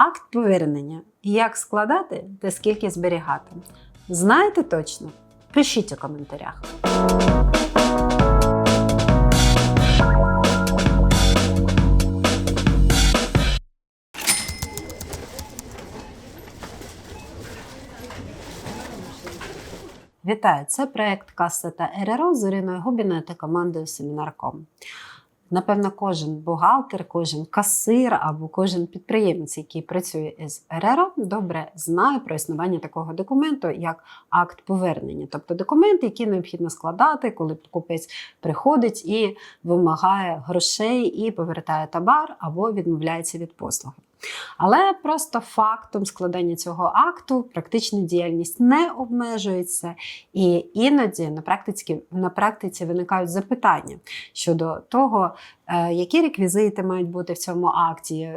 акт повернення. Як складати та скільки зберігати? Знаєте точно? Пишіть у коментарях. Вітаю! Це проект Каса та РРО з Іриною Губіною та командою Семінар.ком. Напевно, кожен бухгалтер, кожен касир або кожен підприємець, який працює з РРО, добре знає про існування такого документу, як акт повернення, тобто документ, який необхідно складати, коли покупець приходить і вимагає грошей і повертає товар або відмовляється від послуги. Але просто фактом складання цього акту практична діяльність не обмежується, і іноді на практиці, на практиці виникають запитання щодо того, е, які реквізити мають бути в цьому акті.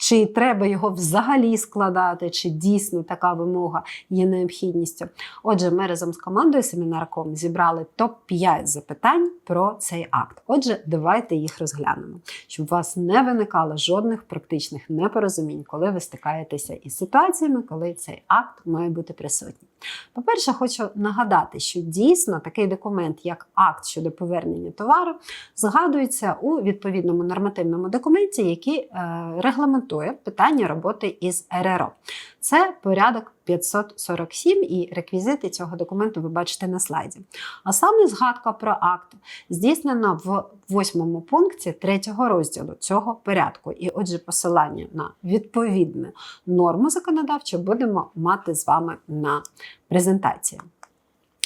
Чи треба його взагалі складати, чи дійсно така вимога є необхідністю? Отже, ми разом з командою семінарком зібрали топ-5 запитань про цей акт. Отже, давайте їх розглянемо, щоб у вас не виникало жодних практичних непорозумінь, коли ви стикаєтеся із ситуаціями, коли цей акт має бути присутній. По-перше, хочу нагадати, що дійсно такий документ, як акт щодо повернення товару, згадується у відповідному нормативному документі, який е, регламентує питання роботи із РРО. Це порядок 547 і реквізити цього документу ви бачите на слайді. А саме згадка про акт здійснена в восьмому пункті третього розділу цього порядку. І отже, посилання на відповідну норму законодавчу будемо мати з вами на презентації.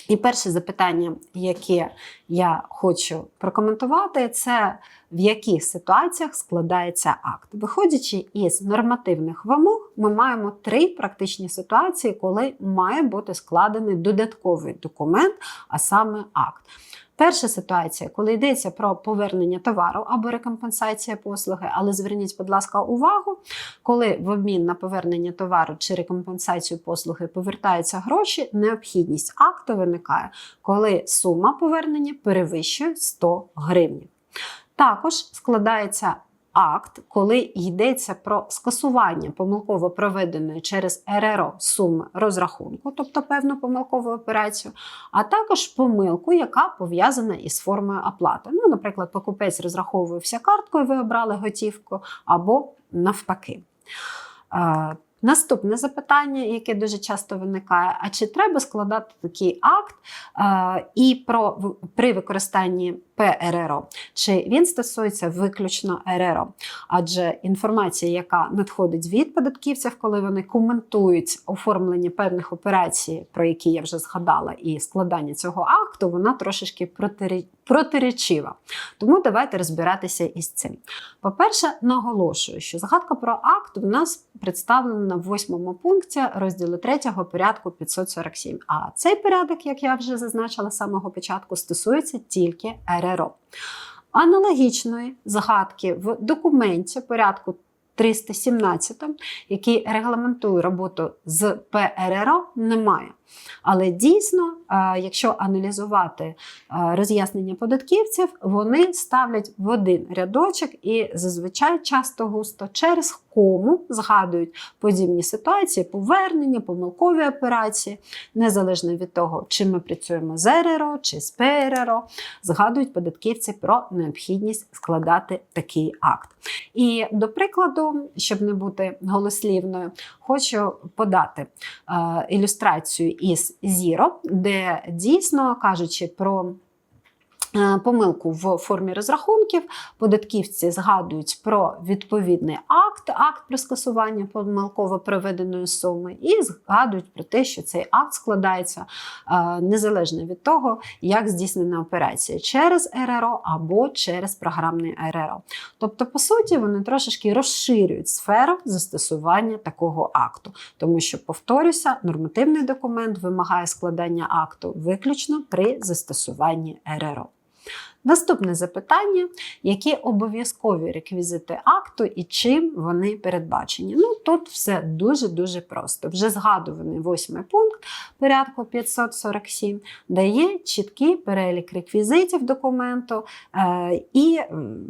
І перше запитання, яке я хочу прокоментувати, це в яких ситуаціях складається акт. Виходячи із нормативних вимог, ми маємо три практичні ситуації, коли має бути складений додатковий документ, а саме акт. Перша ситуація, коли йдеться про повернення товару або рекомпенсація послуги, але зверніть, будь ласка, увагу, коли в обмін на повернення товару чи рекомпенсацію послуги повертаються гроші, необхідність акту виникає, коли сума повернення перевищує 100 гривень. Також складається акт, коли йдеться про скасування помилково проведеної через РРО суми розрахунку, тобто певну помилкову операцію, а також помилку, яка пов'язана із формою оплати. Ну, наприклад, покупець розраховувався карткою, ви обрали готівку, або навпаки. Наступне запитання, яке дуже часто виникає: а чи треба складати такий акт і про при використанні ПРРО? Чи він стосується виключно РРО? Адже інформація, яка надходить від податківців, коли вони коментують оформлення певних операцій, про які я вже згадала, і складання цього акту, вона трошечки протиречива. Тому давайте розбиратися із цим. По-перше, наголошую, що згадка про акт у нас представлена в восьмому пункті розділу 3 порядку 547. А цей порядок, як я вже зазначила з самого початку, стосується тільки РРО. Аналогічної згадки в документі порядку 317, який регламентує роботу з ПРРО, немає. Але дійсно, якщо аналізувати роз'яснення податківців, вони ставлять в один рядочок і зазвичай часто густо через кому згадують подібні ситуації, повернення, помилкові операції, незалежно від того, чи ми працюємо з РРО чи з ПРРО, згадують податківці про необхідність складати такий акт. І до прикладу, щоб не бути голослівною, хочу подати ілюстрацію із Zero, де дійсно кажучи про Е, помилку в формі розрахунків, податківці згадують про відповідний акт, акт про скасування помилково проведеної суми, і згадують про те, що цей акт складається е, незалежно від того, як здійснена операція через РРО або через програмний РРО. Тобто, по суті, вони трошечки розширюють сферу застосування такого акту, тому що, повторюся, нормативний документ вимагає складання акту виключно при застосуванні РРО. Наступне запитання: які обов'язкові реквізити акту і чим вони передбачені? Ну, тут все дуже-дуже просто. Вже згадуваний восьмий пункт порядку 547 дає чіткий перелік реквізитів документу е, і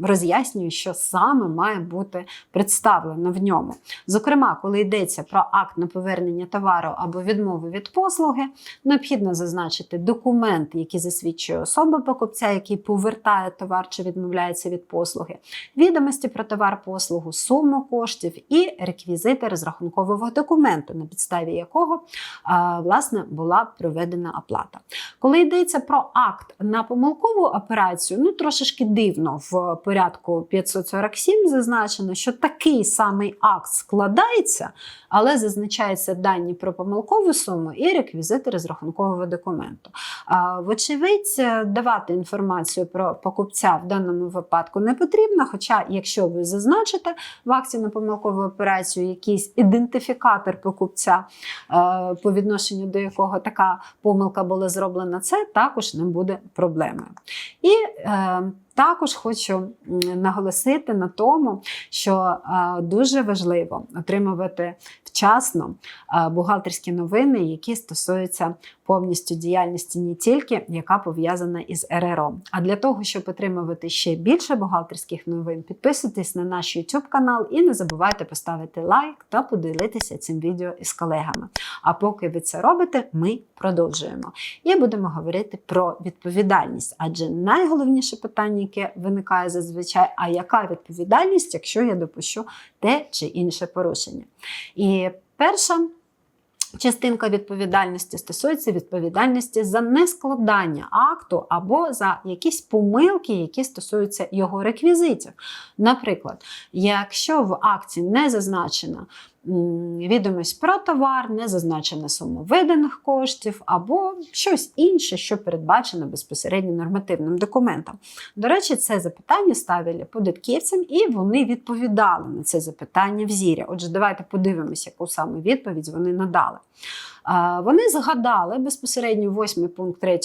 роз'яснює, що саме має бути представлено в ньому. Зокрема, коли йдеться про акт на повернення товару або відмову від послуги, необхідно зазначити документ, який засвідчує особу покупця, який повертає товар чи відмовляється від послуги, відомості про товар послугу, суму коштів і реквізити розрахункового документу, на підставі якого власне була проведена оплата. Коли йдеться про акт на помилкову операцію, ну трошечки дивно в порядку 547 зазначено, що такий самий акт складається, але зазначаються дані про помилкову суму і реквізити розрахункового документу. Вочевидь, давати інформацію про покупця в даному випадку не потрібно. Хоча, якщо ви зазначите в акції на помилкову операцію якийсь ідентифікатор покупця, е, по відношенню до якого така помилка була зроблена, це також не буде проблемою. І е, також хочу наголосити на тому, що е, дуже важливо отримувати вчасно е, бухгалтерські новини, які стосуються повністю діяльності не тільки яка пов'язана із РРО. А для того, щоб отримувати ще більше бухгалтерських новин, підписуйтесь на наш YouTube канал і не забувайте поставити лайк та поділитися цим відео із колегами. А поки ви це робите, ми продовжуємо. І будемо говорити про відповідальність, адже найголовніше питання, яке виникає зазвичай, а яка відповідальність, якщо я допущу те чи інше порушення. І перша частинка відповідальності стосується відповідальності за нескладання акту або за якісь помилки, які стосуються його реквізитів. Наприклад, якщо в акті не зазначено відомість про товар, не зазначена сума виданих коштів, або щось інше, що передбачено безпосередньо нормативним документом. До речі, це запитання ставили податківцям, і вони відповідали на це запитання в зірі. Отже, давайте подивимося, яку саме відповідь вони надали. Вони згадали безпосередньо восьмий пункт 3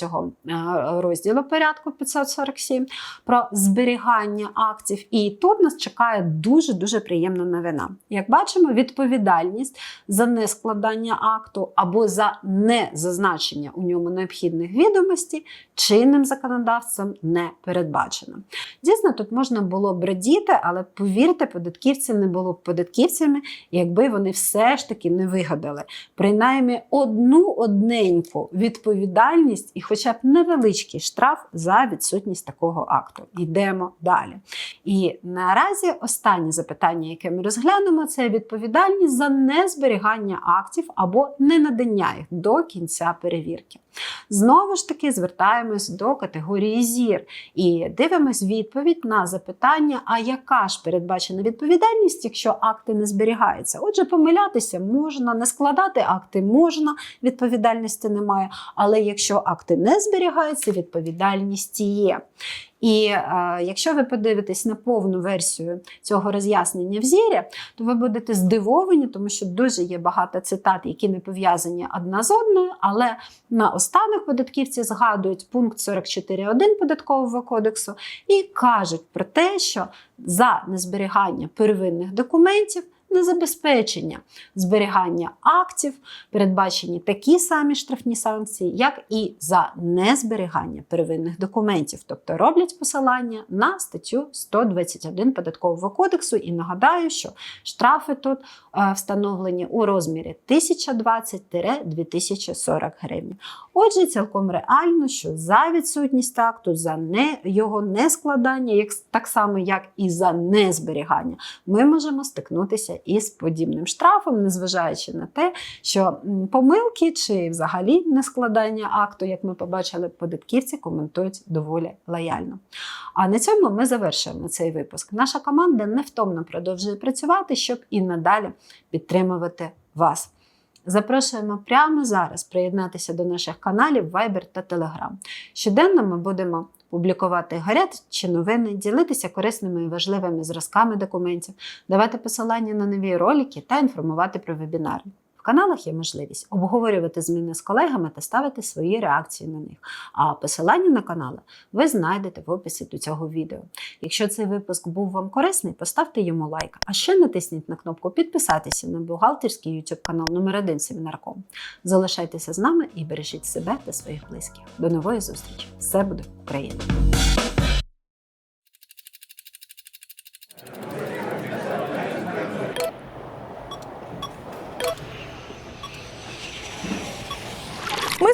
розділу порядку 547 про зберігання актів. І тут нас чекає дуже дуже приємна новина. Як бачимо, відповідальність за нескладання акту або за незазначення у ньому необхідних відомостей чинним законодавством не передбачено. Дійсно, тут можна було б радіти, але повірте, податківці не було б податківцями, якби вони все ж таки не вигадали. Принаймні одну одненьку відповідальність і хоча б невеличкий штраф за відсутність такого акту. Йдемо далі. І наразі останнє запитання, яке ми розглянемо, це відповідальність за незберігання актів або ненадання їх до кінця перевірки. Знову ж таки, звертаємось до категорії зір і дивимось відповідь на запитання, а яка ж передбачена відповідальність, якщо акти не зберігаються. Отже, помилятися можна, не складати акти можна, відповідальності немає. Але якщо акти не зберігаються, відповідальність є. І е, якщо ви подивитесь на повну версію цього роз'яснення в зірі, то ви будете здивовані, тому що дуже є багато цитат, які не пов'язані одна з одною, але наостанок податківці згадують пункт 44.1 податкового кодексу і кажуть про те, що за незберігання первинних документів на забезпечення зберігання актів передбачені такі самі штрафні санкції, як і за незберігання первинних документів, тобто роблять посилання на статтю 121 податкового кодексу. І нагадаю, що штрафи тут е, встановлені у розмірі 1020-2040 гривень. Отже, цілком реально, що за відсутність акту, за не, його нескладання, як, так само, як і за незберігання, ми можемо стикнутися із подібним штрафом, незважаючи на те, що помилки чи взагалі нескладання акту, як ми побачили, податківці коментують доволі лояльно. А на цьому ми завершуємо цей випуск. Наша команда невтомно продовжує працювати, щоб і надалі підтримувати вас. Запрошуємо прямо зараз приєднатися до наших каналів Viber та Telegram. Щоденно ми будемо публікувати гарячі новини, ділитися корисними і важливими зразками документів, давати посилання на нові ролики та інформувати про вебінари. Каналах є можливість обговорювати зміни з колегами та ставити свої реакції на них. А посилання на канали ви знайдете в описі до цього відео. Якщо цей випуск був вам корисний, поставте йому лайк, а ще натисніть на кнопку підписатися на бухгалтерський YouTube канал номер 1 Семінарком. Залишайтеся з нами і бережіть себе та своїх близьких. До нової зустрічі! Все буде Україна! Ми